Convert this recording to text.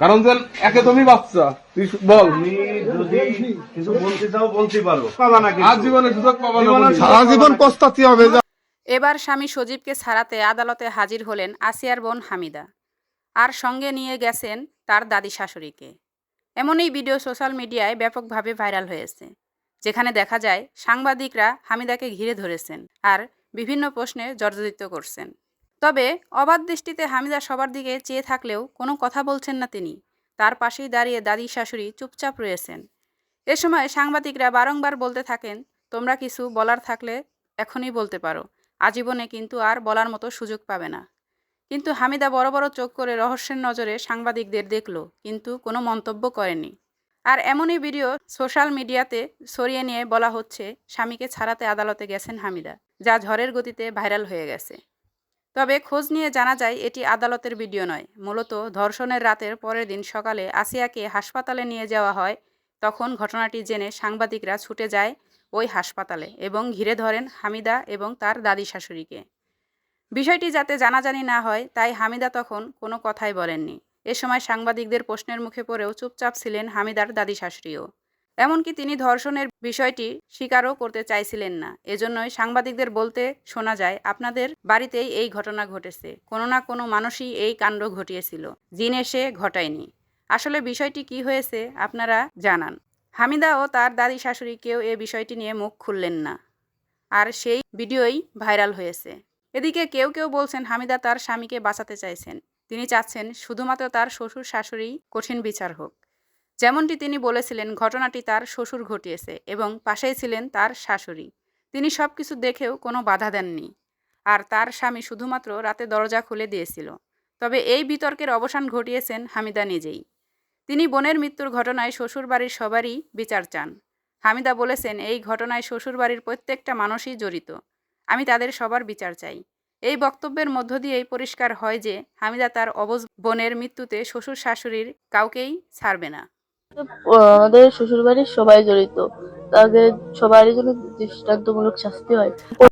কারণ যে একে তুমি বাচ্চা তুই বল। যদি কিছু বলতে চাও বলতে পারো। পাবা না কিন্তু। আজীবনে সুযোগ পাবা না সারা জীবন পস্তাতে হবে এবার স্বামী সজীবকে ছাড়াতে আদালতে হাজির হলেন আসিয়ার বোন হামিদা। আর সঙ্গে নিয়ে গেছেন তার দাদি শাশুড়িকে। এমনই ভিডিও সোশ্যাল মিডিয়ায় ব্যাপকভাবে ভাইরাল হয়েছে যেখানে দেখা যায় সাংবাদিকরা হামিদাকে ঘিরে ধরেছেন আর বিভিন্ন প্রশ্নে জর্জরিত করছেন। তবে অবাধ দৃষ্টিতে হামিদা সবার দিকে চেয়ে থাকলেও কোনো কথা বলছেন না তিনি। তার পাশেই দাঁড়িয়ে দাদি শাশুড়ি চুপচাপ রয়েছেন। এ সময় সাংবাদিকরা বারংবার বলতে থাকেন, তোমরা কিছু বলার থাকলে এখনই বলতে পারো। আজীবনে কিন্তু আর বলার মতো সুযোগ পাবে না। কিন্তু হামিদা বড় বড় চোখ করে রহস্যের নজরে সাংবাদিকদের দেখল, কিন্তু কোনো মন্তব্য করেনি। আর এমনই ভিডিও সোশ্যাল মিডিয়াতে ছড়িয়ে নিয়ে বলা হচ্ছে, স্বামীকে ছাড়াতে আদালতে গেছেন হামিদা, যা ঝড়ের গতিতে ভাইরাল হয়ে গেছে। তবে খোঁজ নিয়ে জানা যায়, এটি আদালতের ভিডিও নয়। মূলত ধর্ষণের রাতের পরের দিন সকালে আসিয়াকে হাসপাতালে নিয়ে যাওয়া হয়। তখন ঘটনাটি জেনে সাংবাদিকরা ছুটে যায় ওই হাসপাতালে এবং ঘিরে ধরেন হামিদা এবং তার দাদি শাশুড়িকে বিষয়টি যাতে জানাজানি না হয়, তাই হামিদা তখন কোনো কথাই বলেননি। এ সময় সাংবাদিকদের প্রশ্নের মুখে পড়েও চুপচাপ ছিলেন হামিদার দাদি শাশুড়িও এমনকি তিনি ধর্ষণের বিষয়টি স্বীকারও করতে চাইছিলেন না। এজন্যই সাংবাদিকদের বলতে শোনা যায়, আপনাদের বাড়িতেই এই ঘটনা ঘটেছে। কোনো না কোনো মানুষই এই কাণ্ড ঘটিয়েছিল। জিন এসে ঘটায়নি। আসলে বিষয়টি কি হয়েছে, আপনারা জানান। হামিদা ও তার দাদি শাশুড়ি কেউ এ বিষয়টি নিয়ে মুখ খুললেন না। আর সেই ভিডিওই ভাইরাল হয়েছে। এদিকে কেউ কেউ বলছেন, হামিদা তার স্বামীকে বাঁচাতে চাইছেন। তিনি চাচ্ছেন, শুধুমাত্র তার শ্বশুর শাশুড়ি কঠিন বিচার হোক। যেমনটি তিনি বলেছিলেন, ঘটনাটি তার শ্বশুর ঘটিয়েছে এবং পাশেই ছিলেন তার শাশুড়ি। তিনি সব কিছু দেখেও কোনো বাধা দেননি। আর তার স্বামী শুধুমাত্র রাতে দরজা খুলে দিয়েছিল। তবে এই বিতর্কের অবসান ঘটিয়েছেন হামিদা নিজেই। তিনি বোনের মৃত্যুর ঘটনায় শ্বশুরবাড়ির সবারই বিচার চান। হামিদা বলেছেন, এই ঘটনায় শ্বশুরবাড়ির প্রত্যেকটা মানুষই জড়িত। আমি তাদের সবার বিচার চাই। এই বক্তব্যের মধ্য দিয়েই পরিষ্কার হয় যে, হামিদা তার অবজ বোনের মৃত্যুতে শ্বশুর শাশুড়ির কাউকেই ছাড়বে না। আমাদের শ্বশুর বাড়ির সবাই জড়িত। তাদের সবারই জন্য দৃষ্টান্তমূলক শাস্তি হয়।